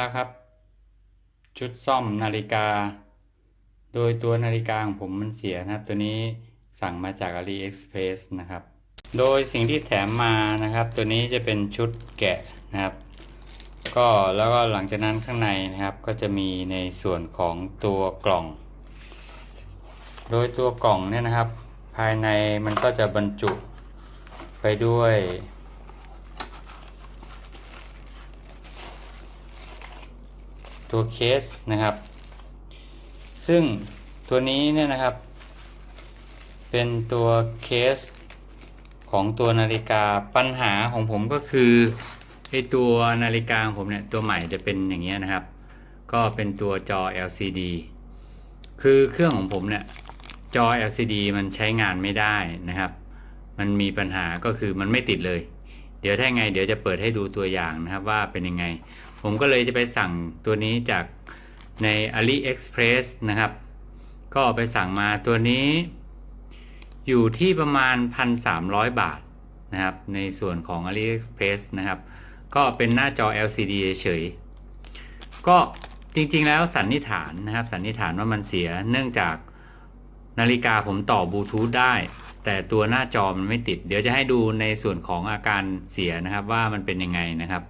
แล้วครับ ชุดซ่อมนาฬิกา โดยตัวนาฬิกาของผมมันเสียนะครับ ตัวนี้สั่งมาจาก AliExpress นะครับ โดยสิ่งที่แถมมานะครับ ตัวนี้จะเป็นชุดแกะนะครับ ก็แล้วก็หลังจากนั้นข้างในนะครับ ก็จะมีในส่วนของตัวกล่อง โดยตัวกล่องเนี่ยนะครับ ภายในมันก็จะบรรจุไปด้วย ตัวเคสนะครับ ซึ่งตัวนี้เนี่ยนะครับ เป็นตัวเคสของตัวนาฬิกาปัญหาของผมก็คือไอตัวนาฬิกาของผมเนี่ยตัวใหม่จะเป็นอย่างเงี้ยนะครับ ก็เป็นตัวจอ LCD คือเครื่องของผมเนี่ยจอ LCD มันใช้งานไม่ได้นะครับ มันมีปัญหาก็คือมันไม่ติดเลย เดี๋ยวถ้าไงเดี๋ยวจะเปิดให้ดูตัวอย่างนะครับว่าเป็นยังไง ผมก็เลยจะไปสั่งตัวนี้จากใน AliExpress นะครับ ก็ไปสั่งมาตัวนี้ อยู่ที่ประมาณ 1,300 บาทนะครับ ในส่วนของ AliExpress นะครับ ก็เป็นหน้าจอ LCD เฉย ก็จริงๆแล้วสันนิษฐานนะครับ สันนิษฐานว่ามันเสียเนื่องจากนาฬิกาผมต่อบลูทูธได้ แต่ตัวหน้าจอมันไม่ติด เดี๋ยวจะให้ดูในส่วนของอาการเสียนะครับว่ามันเป็นยังไงนะครับ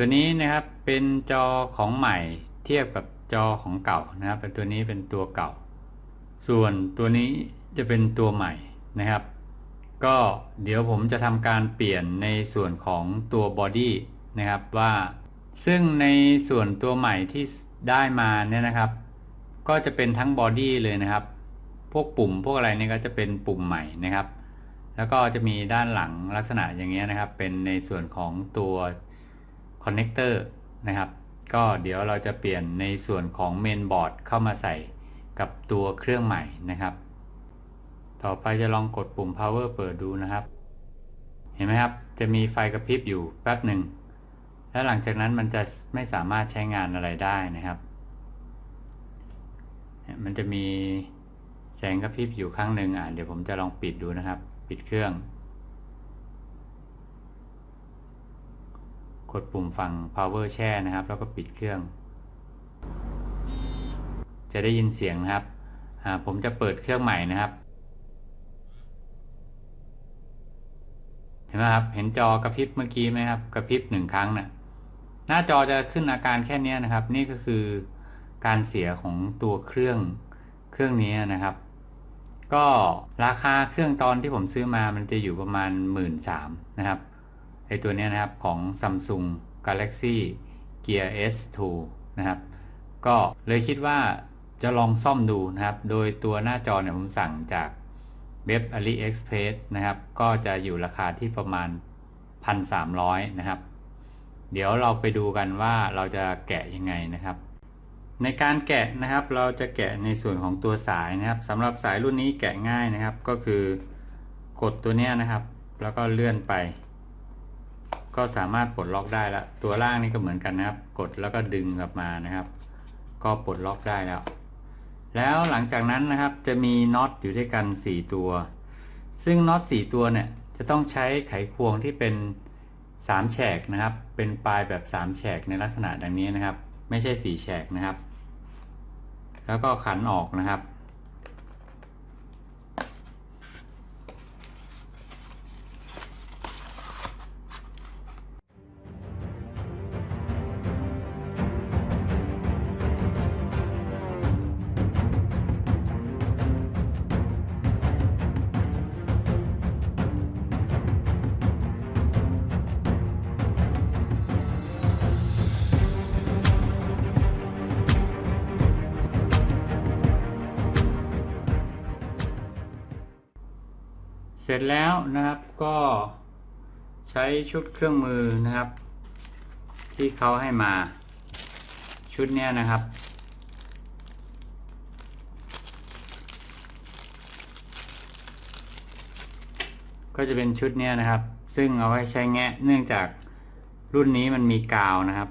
ตัวนี้นะครับเป็นจอของใหม่เทียบกับจอของเก่านะครับตัวนี้เป็นตัวเก่า ส่วนตัวนี้จะเป็นตัวใหม่นะครับ ก็เดี๋ยวผมจะทำการเปลี่ยนในส่วนของตัวบอดี้นะครับว่า ซึ่งในส่วนตัวใหม่ที่ได้มาเนี่ยนะครับ ก็จะเป็นทั้งบอดี้เลยนะครับ พวกปุ่มพวกอะไรเนี่ยก็จะเป็นปุ่มใหม่นะครับ แล้วก็จะมีด้านหลังลักษณะอย่างเงี้ยนะครับ เป็นในส่วนของตัว อนเนคเตอร์นะครับ ก็เดี๋ยวเราจะเปลี่ยนในส่วนของเมนบอร์ดเข้ามาใส่กับตัวเครื่องใหม่นะครับ ต่อไปจะลองกดปุ่ม power เปิดดูนะครับ เห็นไหมครับ จะมีไฟกระพริบอยู่แป๊บหนึ่ง แล้วหลังจากนั้นมันจะไม่สามารถใช้งานอะไรได้นะครับ มันจะมีแสงกระพริบอยู่ข้างหนึ่งอะเดี๋ยวผมจะลองปิดดูนะครับ ปิดเครื่อง กดปุ่มฝั่ง power แช่นะครับ แล้วก็ปิดเครื่อง จะได้ยินเสียงนะครับ ผมจะเปิดเครื่องใหม่นะครับ เห็นไหมครับ เห็นจอกระพริบเมื่อกี้ไหมครับ กระพริบหนึ่งครั้งนะ่ะ หน้าจอจะขึ้นอาการแค่นี้นะครับ นี่ก็คือการเสียของตัวเครื่องเครื่องนี้นะครับ ก็ราคาเครื่องตอนที่ผมซื้อมามันจะอยู่ประมาณหมื่นสามนะครับ ไอตัวนี้นะครับของ Samsung Galaxy Gear S2 นะครับก็เลยคิดว่าจะลองซ่อมดูนะครับ โดยตัวหน้าจอเนี่ยผมสั่งจากเว็บ AliExpress นะครับ ก็จะอยู่ราคาที่ประมาณ 1,300 นะครับ เดี๋ยวเราไปดูกันว่าเราจะแกะยังไงนะครับ ในการแกะนะครับเราจะแกะในส่วนของตัวสายนะครับสำหรับสายรุ่นนี้แกะง่ายนะครับ ก็คือกดตัวนี้นะครับ แล้วก็เลื่อนไป ก็สามารถปลดล็อกได้แล้วตัวล่างนี่ก็เหมือนกันนะครับ กดแล้วก็ดึงกลับมานะครับ ก็ปลดล็อกได้แล้ว แล้วหลังจากนั้นนะครับจะมีน็อตอยู่ด้วยกัน 4 ตัว ซึ่งน็อต4ตัวเนี่ยจะต้องใช้ไขควงที่เป็น3แฉกนะครับ เป็นปลายแบบ3แฉกในลักษณะดังนี้นะครับ ไม่ใช่4แฉกนะครับ แล้วก็ขันออกนะครับ สร็จแล้วนะครับก็ใช้ชุดเครื่องมือนะครับ ที่เขาให้มาชุดเนี้ยนะครับ ก็จะเป็นชุดเนี้ยนะครับ ซึ่งเอาไว้ใช้แงะเนื่องจากรุ่นนี้มันมีกาวนะครับ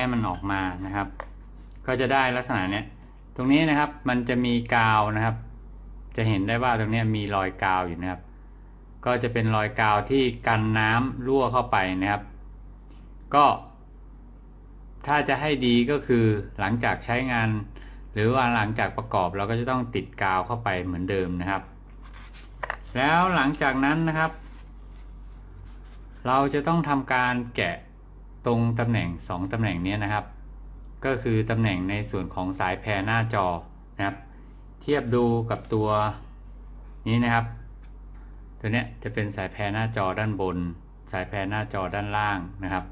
แง่มันออกมานะครับ ก็จะได้ลักษณะเนี้ยตรงนี้นะครับมันจะมีกาวนะครับ จะเห็นได้ว่าตรงนี้มีรอยกาวอยู่นะครับ ก็จะเป็นรอยกาวที่กันน้ำรั่วเข้าไปนะครับ ก็ ถ้าจะให้ดีก็คือหลังจากใช้งาน หรือว่าหลังจากประกอบเราก็จะต้องติดกาวเข้าไปเหมือนเดิมนะครับ แล้วหลังจากนั้นนะครับ เราจะต้องทำการแกะ ตรงตำแหน่ง 2ตำแหน่งนี้นะครับ ก็คือตำแหน่งในส่วนของสายแพรหน้าจอนะครับ เทียบดูกับตัวนี้นะครับ ตัวเนี้ยจะเป็นสายแพรหน้าจอด้านบน สายแพรหน้าจอด้านล่างนะครับ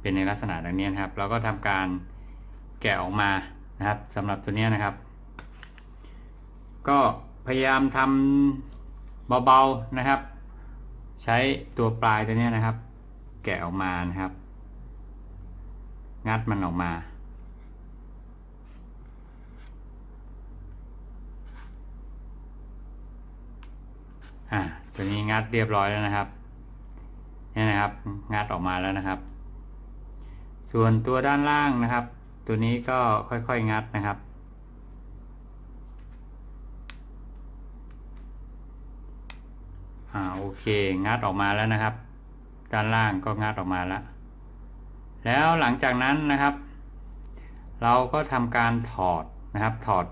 เป็นในลักษณะดังนี้นะครับ เราก็ทำการแกะออกมานะครับสำหรับตัวเนี้ยนะครับ ก็พยายามทำเบาๆนะครับ ใช้ตัวปลายตัวเนี้ยนะครับ แกะออกมานะครับ งัดมันออกมา อ่า ตัวนี้งัดเรียบร้อยแล้วนะครับ นี่นะครับ งัดออกมาแล้วนะครับ ส่วนตัวด้านล่างนะครับ ตัวนี้ก็ค่อยๆงัดนะครับอ่าโอเค งัดออกมาแล้วนะครับ ด้านล่างก็งัดออกมาแล้ว แล้วหลังจากนั้นนะครับ เราก็ทำการถอดนะครับถอด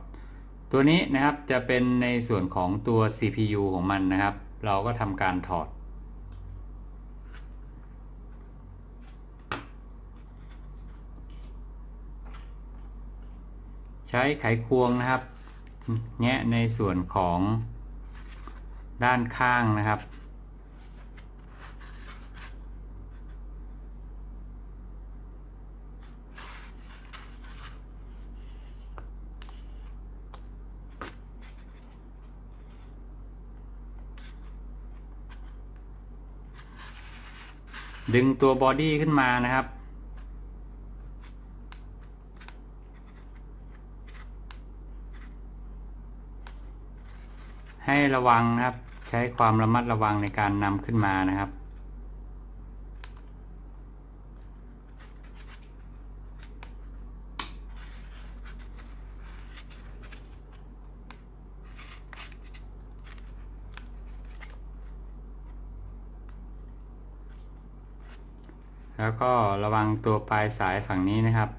ตัวนี้นะครับจะเป็นในส่วนของตัว CPU ของมันนะครับ เราก็ทำการถอด ใช้ไขควงนะครับ แงะในส่วนของด้านข้างนะครับ ดึงตัวบอดี้ขึ้นมานะครับ ให้ระวังนะครับ ใช้ความระมัดระวังในการนำขึ้นมานะครับ แล้วก็ระวังตัวปลายสายฝั่งนี้นะครับ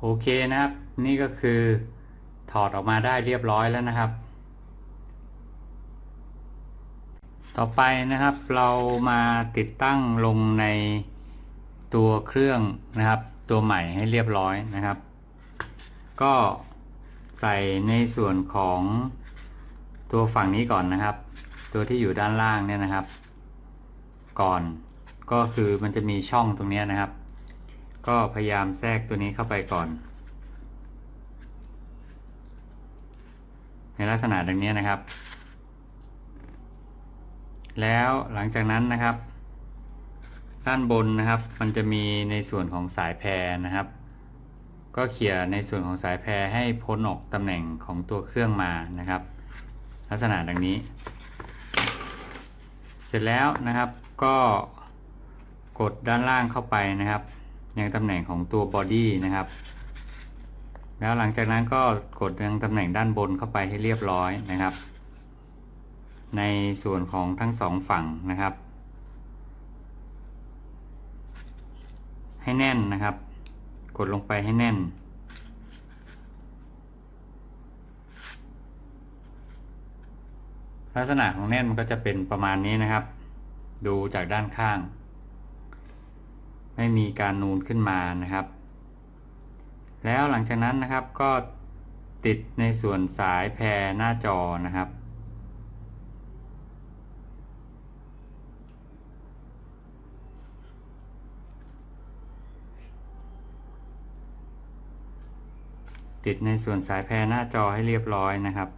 โอเคนะครับ นี่ก็คือถอดออกมาได้เรียบร้อยแล้วนะครับ ต่อไปนะครับเรามาติดตั้งลงในตัวเครื่องนะครับ ตัวใหม่ให้เรียบร้อยนะครับ ก็ ใส่ในส่วนของตัวฝั่งนี้ก่อนนะครับ ตัวที่อยู่ด้านล่างเนี่ยนะครับ ก่อนก็คือมันจะมีช่องตรงนี้นะครับ ก็พยายามแทรกตัวนี้เข้าไปก่อน ในลักษณะดังนี้นะครับ แล้วหลังจากนั้นนะครับ ด้านบนนะครับ มันจะมีในส่วนของสายแพรนะครับ ก็เขี่ยในส่วนของสายแพรให้พ้นออกตำแหน่งของตัวเครื่องมานะครับ ลักษณะดังนี้ เสร็จแล้วนะครับก็กดด้านล่างเข้าไปนะครับ ยังตำแหน่งของตัวบอดี้นะครับ แล้วหลังจากนั้นก็กดยังตำแหน่งด้านบนเข้าไปให้เรียบร้อยนะครับ ในส่วนของทั้งสองฝั่งนะครับ ให้แน่นนะครับ กดลงไปให้แน่น ลักษณะของแน่นมันก็จะเป็นประมาณนี้นะครับ ดูจากด้านข้าง ไม่มีการนูนขึ้นมานะครับ แล้วหลังจากนั้นนะครับก็ติดในส่วนสายแพรหน้าจอนะครับ ติดในส่วนสายแพรหน้าจอให้เรียบร้อยนะครับ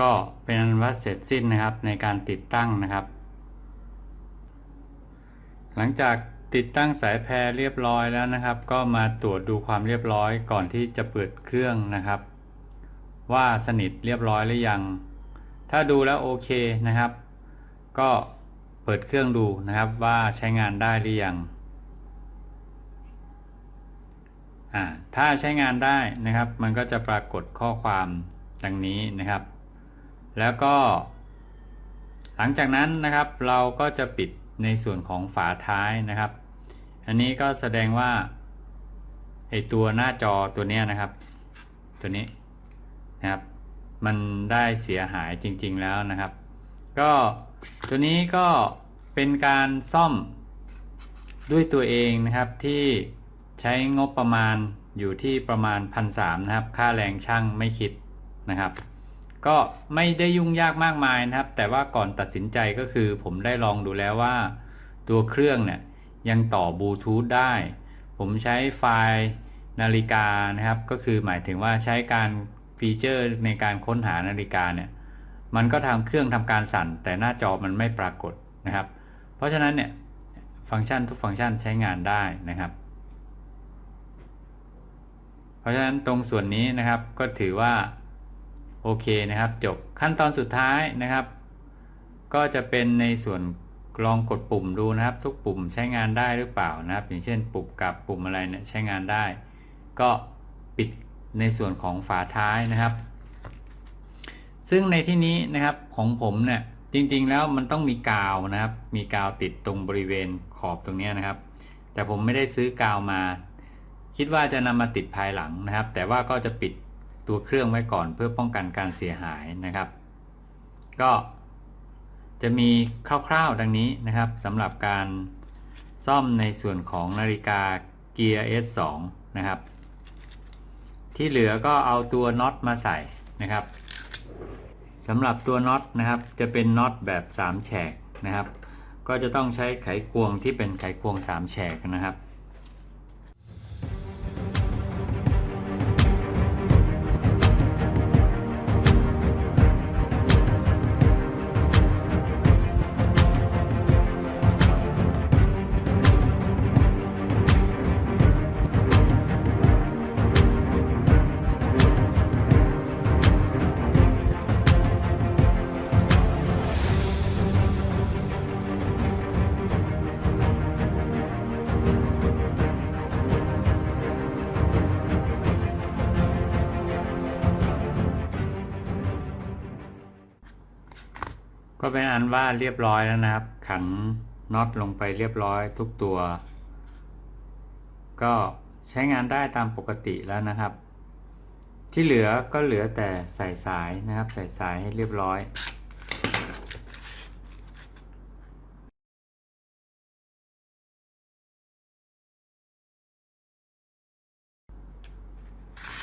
ก็เป็นอันว่าเสร็จสิ้นนะครับในการติดตั้งนะครับ หลังจากติดตั้งสายแพรเรียบร้อยแล้วนะครับ ก็มาตรวจดูความเรียบร้อยก่อนที่จะเปิดเครื่องนะครับ ว่าสนิทเรียบร้อยหรือยัง ถ้าดูแล้วโอเคนะครับ ก็เปิดเครื่องดูนะครับว่าใช้งานได้หรือยังถ้าใช้งานได้นะครับ มันก็จะปรากฏข้อความดังนี้นะครับ แล้วก็ หลังจากนั้นนะครับเราก็จะปิดในส่วนของฝาท้ายนะครับ อันนี้ก็แสดงว่าไอตัวหน้าจอตัวนี้นะครับ ตัวนี้นะครับ มันได้เสียหายจริง ๆ แล้วนะครับ ก็ตัวนี้ก็เป็นการซ่อมด้วยตัวเองนะครับที่ใช้งบประมาณอยู่ที่ประมาณพันสามนะครับ ค่าแรงช่างไม่คิดนะครับ ก็ไม่ได้ยุ่งยากมากมายนะครับ แต่ว่าก่อนตัดสินใจก็คือ ผมได้ลองดูแล้วว่า ตัวเครื่องเนี่ยยังต่อบลูทูธได้ ผมใช้ไฟล์นาฬิกานะครับ ก็คือหมายถึงว่าใช้การฟีเจอร์ในการค้นหานาฬิกาเนี่ย มันก็ทำเครื่องทำการสั่น แต่หน้าจอมันไม่ปรากฏนะครับ เพราะฉะนั้นเนี่ยฟังก์ชันทุกฟังก์ชันใช้งานได้นะครับ เพราะฉะนั้นตรงส่วนนี้นะครับก็ถือว่า โอเคนะครับ จบขั้นตอนสุดท้ายนะครับ ก็จะเป็นในส่วนลองกดปุ่มดูนะครับ ทุกปุ่มใช้งานได้หรือเปล่านะครับ อย่างเช่น ปุ่มกับปุ่มอะไรเนี่ยใช้งานได้ ก็ปิดในส่วนของฝาท้ายนะครับ ซึ่งในที่นี้นะครับของผมเนี่ยจริงๆแล้วมันต้องมีกาวนะครับ มีกาวติดตรงบริเวณขอบตรงนี้นะครับ แต่ผมไม่ได้ซื้อกาวมา คิดว่าจะนำมาติดภายหลังนะครับ แต่ว่าก็จะปิด ตัวเครื่องไว้ก่อนเพื่อป้องกันการเสียหายนะครับ ก็จะมีคร่าวๆดังนี้นะครับสำหรับการซ่อมในส่วนของนาฬิกาเกียร์ S2 นะครับ ที่เหลือก็เอาตัวน็อตมาใส่นะครับสำหรับตัวน็อตนะครับจะเป็นน็อตแบบ 3 แฉกนะครับ ก็จะต้องใช้ไขควงที่เป็นไขควง 3 แฉกนะครับ ก็เป็นอันว่าเรียบร้อยแล้วนะครับ ขันน็อตลงไปเรียบร้อยทุกตัว ก็ใช้งานได้ตามปกติแล้วนะครับ ที่เหลือก็เหลือแต่ใส่สายนะครับ ใส่สายให้เรียบร้อย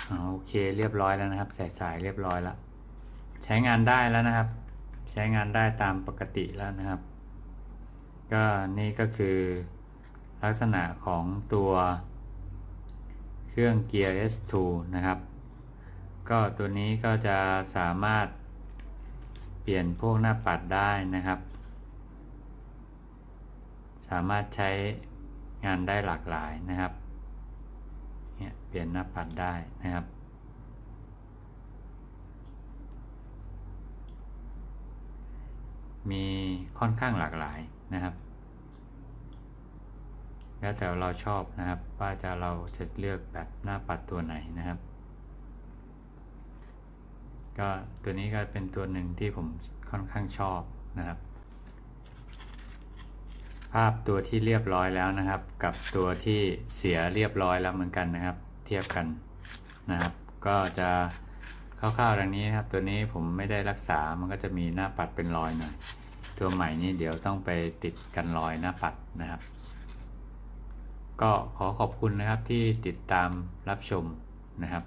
อ่าโอเคเรียบร้อยแล้วนะครับ ใส่สายเรียบร้อยแล้ว ใช้งานได้แล้วนะครับ ใช้งานได้ตามปกติแล้วนะครับ ก็นี่ก็คือลักษณะของตัวเครื่องเกียร์ S2 นะครับ ก็ตัวนี้ก็จะสามารถเปลี่ยนพวกหน้าปัดได้นะครับ สามารถใช้งานได้หลากหลายนะครับ เนี่ยเปลี่ยนหน้าปัดได้นะครับ มีค่อนข้างหลากหลายนะครับ แล้วแต่เราชอบนะครับ ว่าจะเราจะเลือกแบบหน้าปัดตัวไหนนะครับ ก็ตัวนี้ก็เป็นตัวหนึ่งที่ผมค่อนข้างชอบนะครับ ภาพตัวที่เรียบร้อยแล้วนะครับ กับตัวที่เสียเรียบร้อยแล้วเหมือนกันนะครับ เทียบกันนะครับ ก็จะ คร่าวๆดังนี้นะครับตัวนี้ผมไม่ได้รักษา มันก็จะมีหน้าปัดเป็นรอยหน่อย ตัวใหม่นี้เดี๋ยวต้องไปติดกันรอยหน้าปัดนะครับ ก็ขอขอบคุณนะครับที่ติดตามรับชมนะครับ